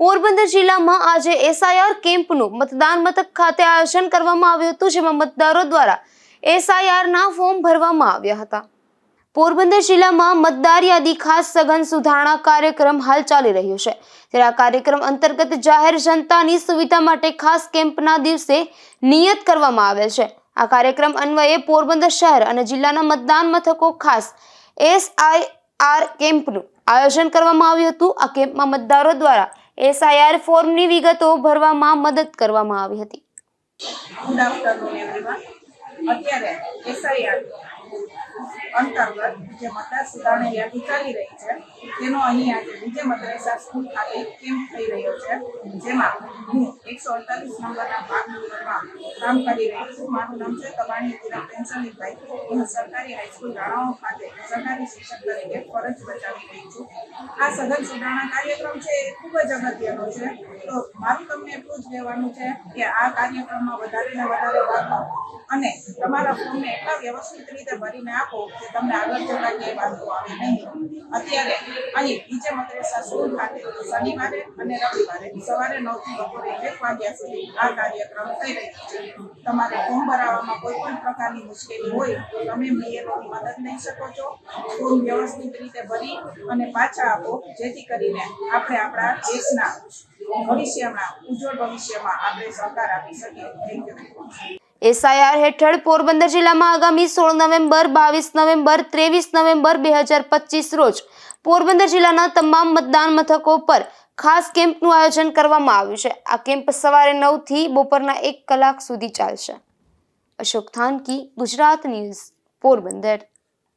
પોરબંદર જિલ્લામાં આજે એસઆઈઆર કેમ્પનું મતદાન મથક ખાતે આયોજન કરવામાં આવ્યું હતું, જેમાં મતદારો દ્વારા એસઆઈઆરના ફોર્મ ભરવામાં આવ્યા હતા. પોરબંદર જિલ્લામાં મતદાર યાદી ખાસ સઘન સુધારણા કાર્યક્રમ હાલ ચાલી રહ્યો છે ત્યારે આ કાર્યક્રમ અંતર્ગત જાહેર જનતાની સુવિધા માટે ખાસ કેમ્પના દિવસે નિયત કરવામાં આવેલ છે. આ કાર્યક્રમ અન્વયે પોરબંદર શહેર અને જિલ્લાના મતદાન મથકો ખાસ એસઆઈઆર કેમ્પનું આયોજન કરવામાં આવ્યું હતું. આ કેમ્પમાં મતદારો દ્વારા એસઆઈઆર ફોર્મની વિગતો ભરવામાં મદદ કરવામાં આવી હતી. ગુડ આફ્ટરનૂન એવરીવન અત્યારે એસઆઈઆર અંતર્ગત જે મતદાર સુધારણા યાદી ચાલી રહી છે, તેનો અહીં આજે વિજય મદ્રેસા સ્કૂલ ખાતે કેમ્પ થઈ રહ્યો છે, જેમાં હું એકસો અડતાલીસ નંબરના ભાગ નંબરમાં કામ કરી રહી છું. મારું નામ છે કબાણી પૂરા પેન્શનીભાઈ. હું સરકારી હાઈસ્કૂલ રાણાઓ ખાતે સરકારી શિક્ષક તરીકે ફરજ બજાવી રહી છું. આ સઘન સુધારણા કાર્યક્રમ છે, એ ખૂબ જ અગત્યનો છે. તો મારું તમને એટલું જ કહેવાનું છે કે આ કાર્યક્રમમાં વધારે ને વધારે ભાગ લો. અને તમારા ફોર્મને એટલા વ્યવસ્થિત રીતે ભરીને આપો કે તમને આગળ જતા ક્યાંય વાંધો આવે નહીં. અત્યારે અહીં બીજે મદ્રેસા સ્કૂલ ખાતે શનિવારે અને રવિવારે સવારે નવથી બપોરે એક વાગ્યા સુધી આ કાર્યક્રમ થઈ રહ્યો છે. તમારે ફોર્મ ભરાવામાં કોઈ પણ પ્રકારની મુશ્કેલી હોય તો તમે મેયરોની મદદ લઈ શકો છો. ફોર્મ વ્યવસ્થિત રીતે ભરી અને પાછા આપો, જેથી કરીને આપણે આપણા દેશના ભવિષ્યમાં, ઉજ્જવળ ભવિષ્યમાં આપણે સહકાર આપી શકીએ. એસઆઈઆર હેઠળ પોરબંદર જિલ્લામાં આગામી સોળ નવેમ્બર, બાવીસ નવેમ્બર, ત્રેવીસ નવેમ્બર બે હજાર પચીસ રોજ પોરબંદર જિલ્લાના તમામ મતદાન મથકો પર ખાસ કેમ્પનું આયોજન કરવામાં આવ્યું છે. આ કેમ્પ સવારે નવથી બપોરના એક કલાક સુધી ચાલશે. અશોક થાનકી, ગુજરાત ન્યૂઝ, પોરબંદર.